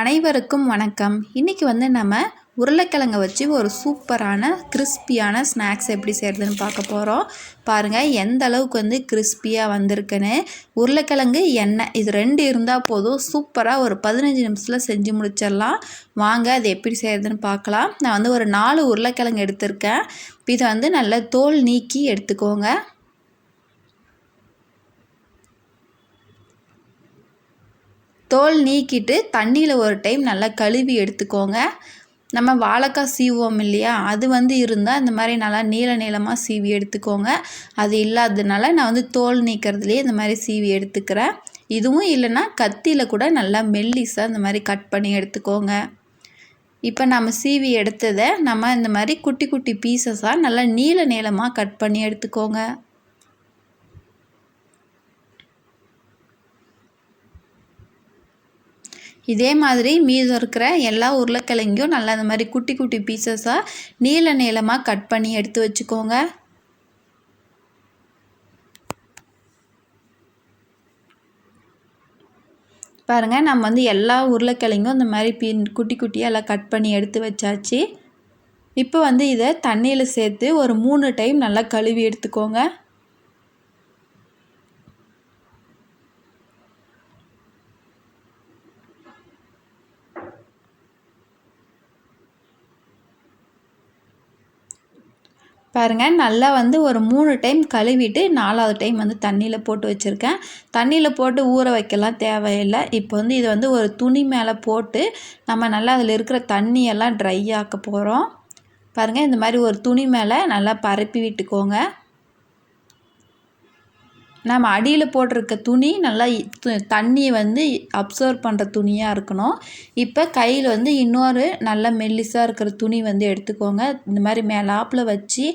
அனைவருக்கும் வணக்கம். இன்றைக்கி வந்து நம்ம உருளைக்கிழங்கை வச்சு ஒரு சூப்பரான கிறிஸ்பியான ஸ்நாக்ஸ் எப்படி செய்கிறதுன்னு பார்க்க போகிறோம் பாருங்கள் எந்த அளவுக்கு வந்து கிறிஸ்பியாக வந்திருக்குன்னு. உருளைக்கிழங்கு எண்ணெய் இது ரெண்டு இருந்தால் போதும். சூப்பராக ஒரு பதினஞ்சு நிமிஷத்தில் செஞ்சு முடிச்சிடலாம். வாங்க அது எப்படி செய்கிறதுன்னு பார்க்கலாம். நான் வந்து ஒரு நாலு உருளைக்கிழங்கு எடுத்திருக்கேன். இதை வந்து நல்லா தோல் நீக்கி எடுத்துக்கோங்க. தோல் நீக்கிட்டு தண்ணியில் ஒரு டைம் நல்லா கழுவி எடுத்துக்கோங்க. நம்ம வாழைக்காய் சீவுவோம் இல்லையா? அது வந்து இருந்தால் இந்த மாதிரி நல்லா நீள நீளமாக சீவி எடுத்துக்கோங்க. அது இல்லாததுனால நான் வந்து தோல் நீக்கிறதுலேயே இந்த மாதிரி சீவி எடுத்துக்கிறேன். இதுவும் இல்லைன்னா கத்தியில் கூட நல்லா மெல்லிஸாக இந்த மாதிரி கட் பண்ணி எடுத்துக்கோங்க. இப்போ நம்ம சீவி எடுத்ததை நம்ம இந்த மாதிரி குட்டி குட்டி பீசஸாக நல்லா நீள நீளமாக கட் பண்ணி எடுத்துக்கோங்க. இதே மாதிரி மீதம் இருக்கிற எல்லா உருளைக்கிழங்கையும் நல்லா இந்த மாதிரி குட்டி குட்டி பீசஸாக நீள நீளமாக கட் பண்ணி எடுத்து வச்சுக்கோங்க. பாருங்கள் நம்ம வந்து எல்லா உருளைக்கிழங்கும் இந்த மாதிரி பீ குட்டி குட்டியாக எல்லாம் கட் பண்ணி எடுத்து வச்சாச்சு. இப்போ வந்து இதை தண்ணியில் சேர்த்து ஒரு மூணு டைம் நல்லா கழுவி எடுத்துக்கோங்க. பாருங்கள் நல்லா வந்து ஒரு மூணு டைம் கழுவிட்டு நாலாவது டைம் வந்து தண்ணியில் போட்டு வச்சுருக்கேன். தண்ணியில் போட்டு ஊற வைக்கலாம் தேவையில்லை. இப்போ வந்து இது வந்து ஒரு துணி மேலே போட்டு நம்ம நல்லா அதில் இருக்கிற தண்ணியெல்லாம் ட்ரை ஆக்க போகிறோம் பாருங்கள் இந்த மாதிரி ஒரு துணி மேலே நல்லா பரப்பி விட்டுக்கோங்க. நம்ம அடியில் போட்டிருக்க துணி நல்லா தண்ணியை வந்து அப்சர்வ் பண்ணுற துணியாக இருக்கணும். இப்போ கையில் வந்து இன்னொரு நல்ல மெல்லிஸாக இருக்கிற துணி வந்து எடுத்துக்கோங்க. இந்த மாதிரி மேலாப்பில் வச்சு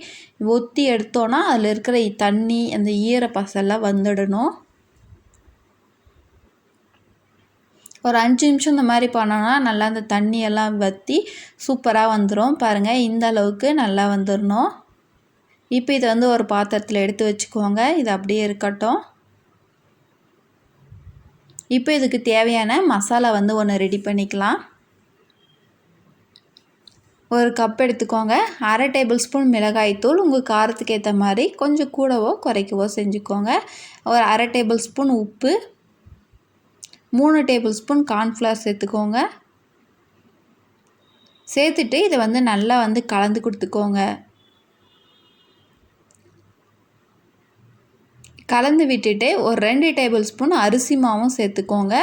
ஒத்தி எடுத்தோன்னா அதில் இருக்கிற தண்ணி அந்த ஈர பசெல்லாம் வந்துடணும். ஒரு அஞ்சு நிமிஷம் இந்த மாதிரி பண்ணோன்னா நல்லா அந்த தண்ணியெல்லாம் வற்றி சூப்பராக வந்துடும் பாருங்கள் இந்த அளவுக்கு நல்லா வந்துடணும் இப்போ இதை வந்து ஒரு பாத்திரத்தில் எடுத்து வச்சுக்கோங்க. இது அப்படியே இருக்கட்டும். இப்போ இதுக்கு தேவையான மசாலா வந்து ஒன்று ரெடி பண்ணிக்கலாம். ஒரு கப் எடுத்துக்கோங்க. அரை டேபிள் ஸ்பூன் மிளகாய்த்தூள் உங்கள் காரத்துக்கு ஏற்ற மாதிரி கொஞ்சம் கூடவோ குறைக்கவோ செஞ்சுக்கோங்க. ஒரு அரை டேபிள் ஸ்பூன் உப்பு மூணு டேபிள் ஸ்பூன் கார்ன்ஃப்ளவர் சேர்த்துக்கோங்க. சேர்த்துட்டு இதை வந்து நல்லா வந்து கலந்து கொடுத்துக்கோங்க. கலந்து விட்டுட்டு ஒரு ரெண்டு டேபிள் ஸ்பூன் அரிசி மாவும் சேர்த்துக்கோங்க.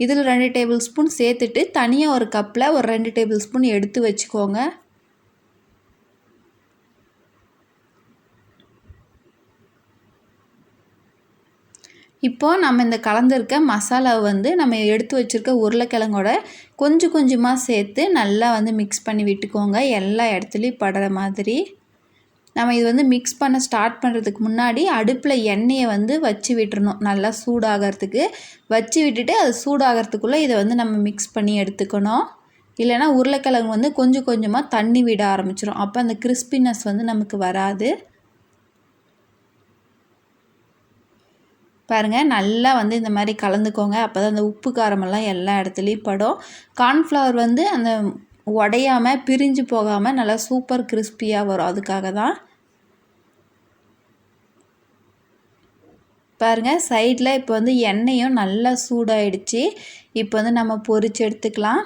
இதில் ரெண்டு டேபிள் ஸ்பூன் சேர்த்துட்டு தனியாக ஒரு கப்பில் ஒரு ரெண்டு டேபிள் ஸ்பூன் எடுத்து வச்சுக்கோங்க. இப்போது நம்ம இந்த கலந்துருக்க மசாலாவை வந்து நம்ம எடுத்து வச்சுருக்க உருளைக்கிழங்கோட கொஞ்சம் கொஞ்சமாக சேர்த்து நல்லா வந்து மிக்ஸ் பண்ணி விட்டுக்கோங்க. எல்லா இடத்துலையும் படுற மாதிரி. நம்ம இது வந்து மிக்ஸ் பண்ண ஸ்டார்ட் பண்ணுறதுக்கு முன்னாடி அடுப்பில் எண்ணெயை வந்து வச்சு விட்டுறணும். நல்லா சூடாகிறதுக்கு. வச்சு விட்டுட்டு அது சூடாகிறதுக்குள்ளே இதை வந்து நம்ம மிக்ஸ் பண்ணி எடுத்துக்கணும். இல்லைனா உருளைக்கிழங்கு வந்து கொஞ்சம் கொஞ்சமாக தண்ணி விட ஆரம்பிச்சிடும் அப்போ அந்த கிறிஸ்பினஸ் வந்து நமக்கு வராது. பாருங்கள் நல்லா வந்து இந்த மாதிரி கலந்துக்கோங்க. அப்போ தான் அந்த உப்பு காரமெல்லாம் எல்லா இடத்துலையும் படும். கார்ன்ஃப்ளவர் வந்து அந்த உடையாமல் பிரிஞ்சு போகாமல் நல்லா சூப்பர் கிறிஸ்பியாக வரும். அதுக்காக தான் பாருங்கள் சைடில் இப்போ வந்து எண்ணெயும் நல்லா சூடாயிடுச்சு. இப்போ வந்து நம்ம பொறிச்சு எடுத்துக்கலாம்.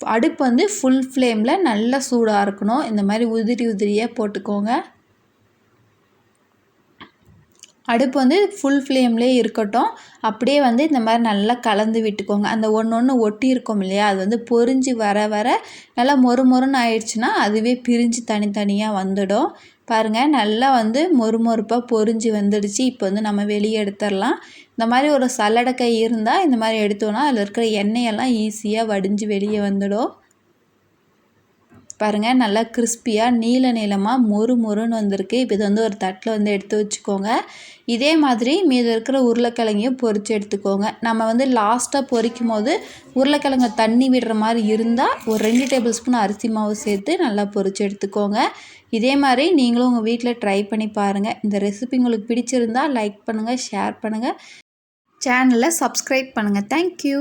அடுப்பு வந்து ஃபுல் ஃப்ளேமில் நல்லா சூடாக இருக்கணும். இந்த மாதிரி உதிரி உதிரியாக போட்டுக்கோங்க. அடுப்பு வந்து ஃபுல் ஃப்ளேம்லேயே இருக்கட்டும். அப்படியே வந்து இந்த மாதிரி நல்லா கலந்து விட்டுக்கோங்க. அந்த ஒன்று ஒன்று ஒட்டி இருக்கும் இல்லையா? அது வந்து பொறிஞ்சு வர வர நல்லா மொறு மொறுன்னு ஆயிடுச்சுன்னா அதுவே பிரிஞ்சு தனித்தனியாக வந்துடும். பாருங்கள் நல்லா வந்து மொறு மொறுப்பாக பொறிஞ்சு வந்துடுச்சு. இப்போ வந்து நம்ம வெளியே எடுத்துடலாம். இந்த மாதிரி ஒரு சல்லடை கை இருந்தால் இந்த மாதிரி எடுத்தோன்னா அதில் இருக்கிற எண்ணெயெல்லாம் ஈஸியாக வடிஞ்சு வெளியே வந்துடும். பாருங்கள் நல்லா கிறிஸ்பியாக நீல நீளமாக மொறு மொறுன்னு வந்திருக்கு. இப்போ இது வந்து ஒரு தட்டில் வந்து எடுத்து வச்சுக்கோங்க. இதே மாதிரி மீது இருக்கிற உருளைக்கிழங்கையும் பொறிச்சு எடுத்துக்கோங்க. நம்ம வந்து லாஸ்ட்டாக பொறிக்கும் போது உருளைக்கிழங்க தண்ணி விடுற மாதிரி இருந்தால் ஒரு ரெண்டு டேபிள் ஸ்பூன் அரிசி மாவு சேர்த்து நல்லா பொறிச்சு எடுத்துக்கோங்க. இதே மாதிரி நீங்களும் உங்கள் வீட்டில் ட்ரை பண்ணி பாருங்கள் இந்த ரெசிபி உங்களுக்கு பிடிச்சிருந்தால் லைக் பண்ணுங்கள் ஷேர் பண்ணுங்கள் சேனலை சப்ஸ்கிரைப் பண்ணுங்கள் தேங்க்யூ